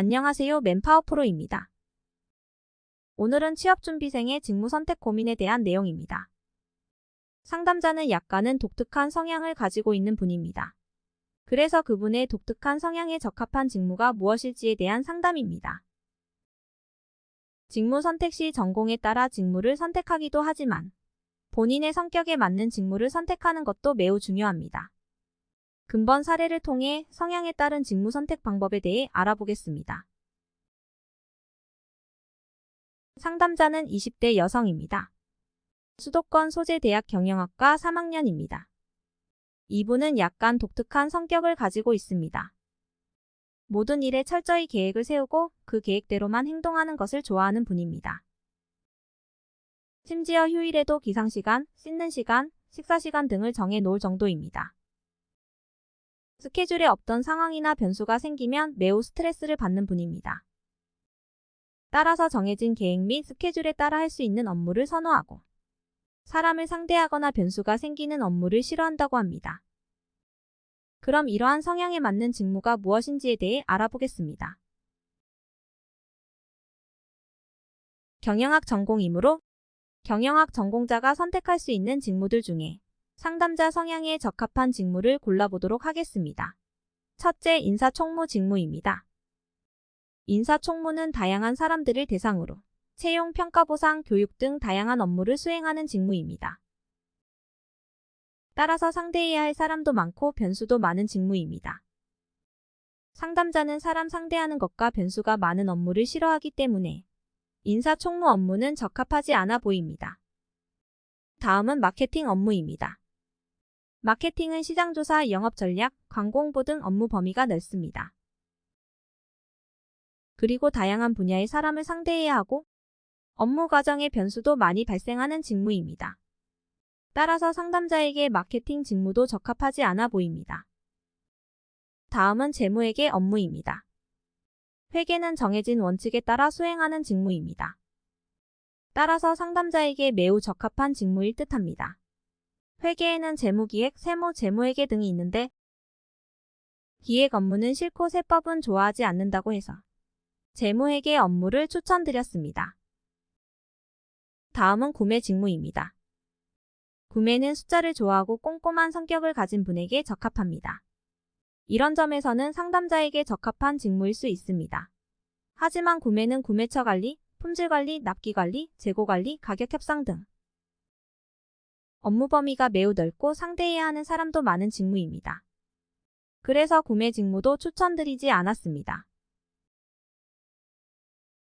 안녕하세요. 맨파워 프로입니다. 오늘은 취업준비생의 직무 선택 고민에 대한 내용입니다. 상담자는 약간은 독특한 성향을 가지고 있는 분입니다. 그래서 그분의 독특한 성향에 적합한 직무가 무엇일지에 대한 상담입니다. 직무 선택 시 전공에 따라 직무를 선택하기도 하지만 본인의 성격에 맞는 직무를 선택하는 것도 매우 중요합니다. 근본 사례를 통해 성향에 따른 직무 선택 방법에 대해 알아보겠습니다. 상담자는 20대 여성입니다. 수도권 소재 대학 경영학과 3학년입니다. 이분은 약간 독특한 성격을 가지고 있습니다. 모든 일에 철저히 계획을 세우고 그 계획대로만 행동하는 것을 좋아하는 분입니다. 심지어 휴일에도 기상시간, 씻는 시간, 식사시간 등을 정해 놓을 정도입니다. 스케줄에 없던 상황이나 변수가 생기면 매우 스트레스를 받는 분입니다. 따라서 정해진 계획 및 스케줄에 따라 할 수 있는 업무를 선호하고 사람을 상대하거나 변수가 생기는 업무를 싫어한다고 합니다. 그럼 이러한 성향에 맞는 직무가 무엇인지에 대해 알아보겠습니다. 경영학 전공이므로 경영학 전공자가 선택할 수 있는 직무들 중에 상담자 성향에 적합한 직무를 골라보도록 하겠습니다. 첫째, 인사총무 직무입니다. 인사총무는 다양한 사람들을 대상으로 채용, 평가, 보상, 교육 등 다양한 업무를 수행하는 직무입니다. 따라서 상대해야 할 사람도 많고 변수도 많은 직무입니다. 상담자는 사람 상대하는 것과 변수가 많은 업무를 싫어하기 때문에 인사총무 업무는 적합하지 않아 보입니다. 다음은 마케팅 업무입니다. 마케팅은 시장조사, 영업전략, 광고홍보 등 업무 범위가 넓습니다. 그리고 다양한 분야의 사람을 상대해야 하고 업무 과정의 변수도 많이 발생하는 직무입니다. 따라서 상담자에게 마케팅 직무도 적합하지 않아 보입니다. 다음은 재무회계 업무입니다. 회계는 정해진 원칙에 따라 수행하는 직무입니다. 따라서 상담자에게 매우 적합한 직무일 듯합니다. 회계에는 재무기획, 세무, 재무회계 등이 있는데 기획 업무는 싫고 세법은 좋아하지 않는다고 해서 재무회계 업무를 추천드렸습니다. 다음은 구매 직무입니다. 구매는 숫자를 좋아하고 꼼꼼한 성격을 가진 분에게 적합합니다. 이런 점에서는 상담자에게 적합한 직무일 수 있습니다. 하지만 구매는 구매처 관리, 품질 관리, 납기 관리, 재고 관리, 가격 협상 등 업무 범위가 매우 넓고 상대해야 하는 사람도 많은 직무입니다. 그래서 구매 직무도 추천드리지 않았습니다.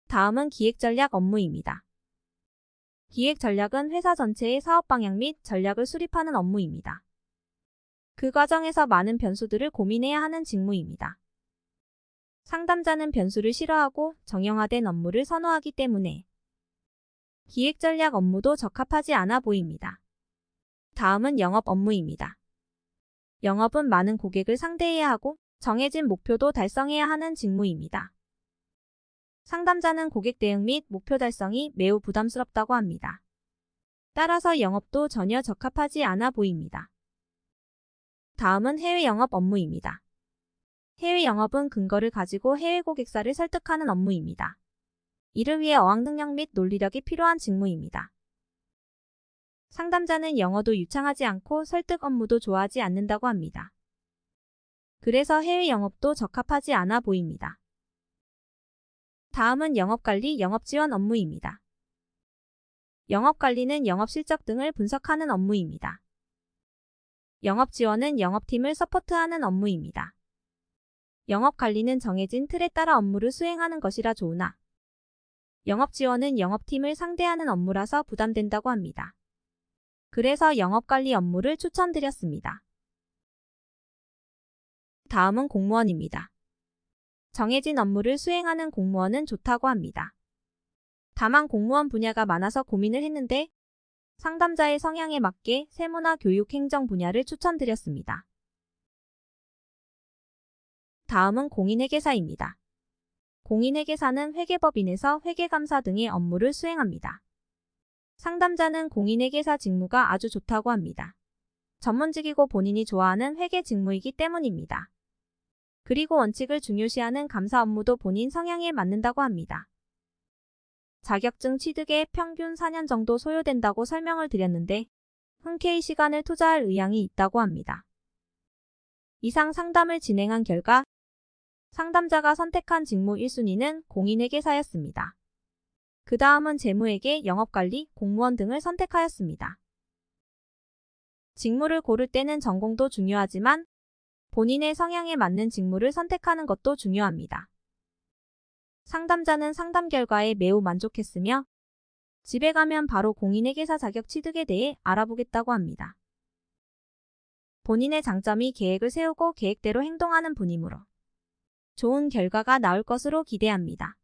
다음은 기획 전략 업무입니다. 기획 전략은 회사 전체의 사업 방향 및 전략을 수립하는 업무입니다. 그 과정에서 많은 변수들을 고민해야 하는 직무입니다. 상담자는 변수를 싫어하고 정형화된 업무를 선호하기 때문에 기획 전략 업무도 적합하지 않아 보입니다. 다음은 영업 업무입니다. 영업은 많은 고객을 상대해야 하고 정해진 목표도 달성해야 하는 직무입니다. 상담자는 고객 대응 및 목표 달성이 매우 부담스럽다고 합니다. 따라서 영업도 전혀 적합하지 않아 보입니다. 다음은 해외 영업 업무입니다. 해외 영업은 근거를 가지고 해외 고객사를 설득하는 업무입니다. 이를 위해 어학 능력 및 논리력이 필요한 직무입니다. 상담자는 영어도 유창하지 않고 설득 업무도 좋아하지 않는다고 합니다. 그래서 해외 영업도 적합하지 않아 보입니다. 다음은 영업관리, 영업지원 업무입니다. 영업관리는 영업실적 등을 분석하는 업무입니다. 영업지원은 영업팀을 서포트하는 업무입니다. 영업관리는 정해진 틀에 따라 업무를 수행하는 것이라 좋으나 영업지원은 영업팀을 상대하는 업무라서 부담된다고 합니다. 그래서 영업관리 업무를 추천드렸습니다. 다음은 공무원입니다. 정해진 업무를 수행하는 공무원은 좋다고 합니다. 다만 공무원 분야가 많아서 고민을 했는데 상담자의 성향에 맞게 세무나 교육 행정 분야를 추천드렸습니다. 다음은 공인회계사입니다. 공인회계사는 회계법인에서 회계감사 등의 업무를 수행합니다. 상담자는 공인회계사 직무가 아주 좋다고 합니다. 전문직이고 본인이 좋아하는 회계 직무이기 때문입니다. 그리고 원칙을 중요시하는 감사 업무도 본인 성향에 맞는다고 합니다. 자격증 취득에 평균 4년 정도 소요된다고 설명을 드렸는데 흔쾌히 시간을 투자할 의향이 있다고 합니다. 이상 상담을 진행한 결과 상담자가 선택한 직무 1순위는 공인회계사였습니다. 그 다음은 재무회계, 영업관리, 공무원 등을 선택하였습니다. 직무를 고를 때는 전공도 중요하지만 본인의 성향에 맞는 직무를 선택하는 것도 중요합니다. 상담자는 상담 결과에 매우 만족했으며 집에 가면 바로 공인회계사 자격 취득에 대해 알아보겠다고 합니다. 본인의 장점이 계획을 세우고 계획대로 행동하는 분이므로 좋은 결과가 나올 것으로 기대합니다.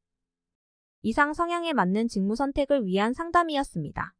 이상 성향에 맞는 직무 선택을 위한 상담이었습니다.